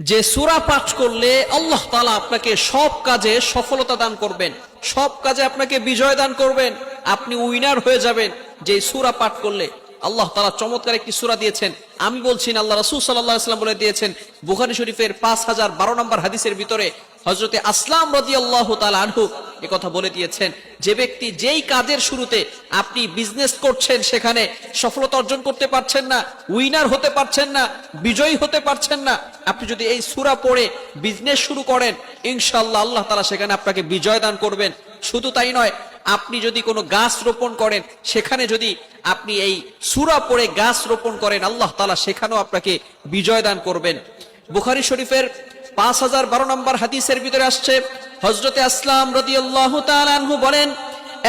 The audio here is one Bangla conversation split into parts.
যে সুরা পাঠ করলে আল্লাহ তালা আপনাকে সব কাজে সফলতা দান করবেন, সব কাজে আপনাকে বিজয় দান করবেন, আপনি উইনার হয়ে যাবেন যে সুরা পাঠ করলে। আল্লাহ তালা চমৎকার একটি সুরা দিয়েছেন। আমি বলছি আল্লাহ রসুল সাল্লাহাম বলে দিয়েছেন, বুখারি শরীফের পাঁচ হাজার বারো নম্বর হাদিসের ভিতরে হজরতে আসলাম রদি আল্লাহ আনহু এ কথা বলে দিয়েছেন, যে ব্যক্তি যেই কাজের শুরুতে আপনি বিজনেস করছেন সেখানে সফলতা অর্জন করতে পারছেন না উইনার হতে পারছেন না, বিজয়ী হতে পারছেন না, আপনি যদি এই সুরা পড়ে বিজনেস শুরু করেন ইনশাল্লাহ আল্লাহ তালা সেখানে আপনাকে বিজয় দান করবেন। শুধু তাই নয়, আপনি যদি কোনো গাছ রোপণ করেন, সেখানে যদি আপনি এই সুরা পড়ে গাছ রোপণ করেন, আল্লাহ তালা সেখানেও আপনাকে বিজয় দান করবেন। বুখারি শরীফের পাঁচ হাজার বারো নম্বর হাদিসের ভিতরে আসছে হজরতে আসলাম রদি আল্লাহ আনহু বলেন,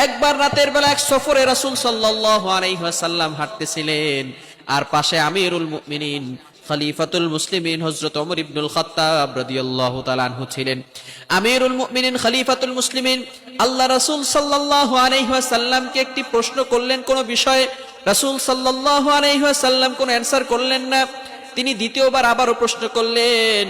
একবার রাতের বেলা এক সফরে রাসুল সাল্লাহ আলাইহাল্লাম হাঁটতেছিলেন। আর পাশে আমিরুল মুমিনিন, খলিফাতুল মুসলিমিন হজরত ওমর ইবনুল খাত্তাব রাদিয়াল্লাহু তাআলা আনহু ছিলেন। আমিরুল মুমিনিন, খলিফাতুল মুসলিমিন, আল্লাহ রাসূল সাল্লাল্লাহু আলাইহি ওয়াসাল্লামকে একটি প্রশ্ন করলেন। কোন বিষয়ে রাসূল সাল্লাল্লাহু আলাইহি ওয়াসাল্লাম কোনো অ্যানসার করলেন না। তিনি দ্বিতীয়বার আবারও প্রশ্ন করলেন,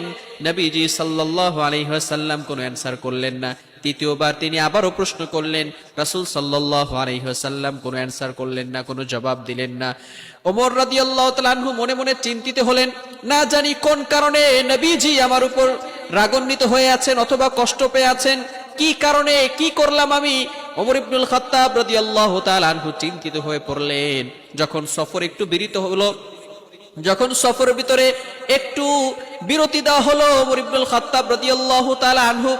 নবীজি সাল্লাল্লাহু আলাইহি ওয়াসাল্লাম কোনো অ্যান্সার করলেন না। তৃতীয়বার তিনি আবারও প্রশ্ন করলেন, রাসূল সাল্লাল্লাহু আলাইহি ওয়াসাল্লাম কোনো অ্যান্সার করলেন না, কোনো জবাব দিলেন না। ওমর রাদিয়াল্লাহু তাআলা আনহু মনে মনে চিন্তিত হলেন, না জানি কোন কারণে নবীজি আমার উপর রাগান্বিত হয়ে আছেন অথবা কষ্ট পেয়ে আছেন, কি কারণে, কি করলাম আমি? ওমর ইবনুল খাত্তাব রাদিয়াল্লাহু তাআলা আনহু চিন্তিত হয়ে পড়লেন, যখন সফর একটু বিরিত হলো যখন সফরের ভিতরে একটু বিরতি দেওয়া হলো মরিবুল খাত্তাব রাদিয়াল্লাহু তাআলা আনহু,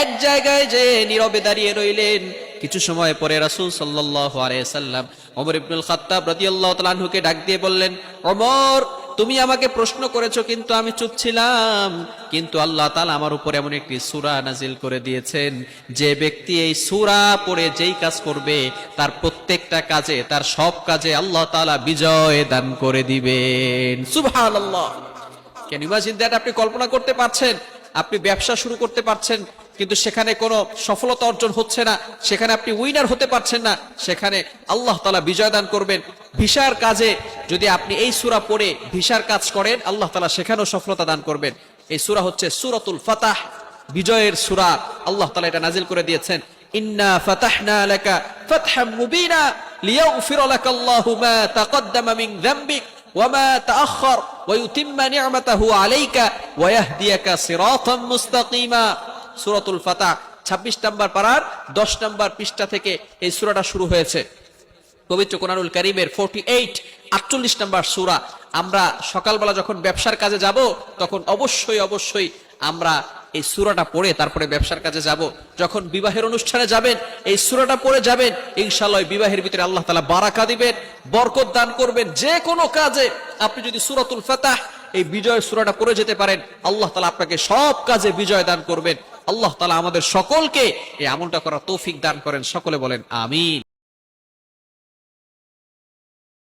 এক জায়গায় যে নীরবে দাঁড়িয়ে রইলেন, কিছু সময় পরে রাসূল সাল্লাল্লাহু আলাইহি সাল্লাম ওমর ইবনুল খাত্তাব রাদিয়াল্লাহু তাআলা আনহুকে ডাক দিয়ে বললেন, ওমর তুমি আমাকে প্রশ্ন করেছ, কিন্তু আমি চুপ ছিলাম। কিন্তু আল্লাহ তাআলা আমার উপর এমন একটি সূরা নাজিল করে দিয়েছেন, যে ব্যক্তি এই সূরা পড়ে যেই কাজ করবে, তার প্রত্যেকটা কাজে, তার সব কাজে আল্লাহ তাআলা বিজয় দান করে দিবেন। সুবহানাল্লাহ। ক্যান ইমাজিন দ্যাট আপনি কল্পনা করতে পারছেন, আপনি ব্যবসা শুরু করতে পারছেন কিন্তু সেখানে কোনো সফলতা অর্জন হচ্ছে না সেখানে আপনি উইনার হতে পারছেন না সেখানে আল্লাহ তালা বিজয় দান করবেন ভিসার কাজে যদি আপনি এই সুরা পড়ে ভিসার কাজ করেন আল্লাহ তালা সেখানেও সফলতা দান করবেন এই সুরা হচ্ছে সুরাতুল ফাতাহ বিজয়ের সুরা আল্লাহ তালা এটা নাজিল করে দিয়েছেন ইন্না ফাতাহনা লাকা ফাতহাম মুবিনা লিয়াগফির লাকা আল্লাহু মা তাকদ্দামা মিন যামবিক وما تأخر ويتم نعمته عليك ويهديك صراطا مستقيما সুরাতুল ফাতা ২৬ নম্বর পাড়ার দশ নম্বর পৃষ্ঠা থেকে এই সুরাটা শুরু হয়েছে। পবিত্র কোরআনুল করিমের ফোরটি এইট আটচল্লিশ নম্বর সুরা। আমরা সকালবেলা যখন ব্যবসার কাজে যাব, তখন অবশ্যই অবশ্যই আমরা এই সুরাটা পড়ে তারপরে ব্যবসার কাজে যাব। যখন বিবাহের অনুষ্ঠানে যাবেন, এই সুরাটা পড়ে যাবেন ইনশাল্লাহ বিবাহের ভিতরে আল্লাহ তালা বারাকা দিবেন, বরকত দান করবেন যে কোনো কাজে। আপনি যদি সুরাতুল ফাতাহ এই বিজয় সুরাটা পড়ে যেতে পারেন। আল্লাহ তালা আপনাকে সব কাজে বিজয় দান করবেন। আল্লাহ তালা আমাদের সকলকে এই আমলটা করা তৌফিক দান করেন। সকলে বলেন, আমিন।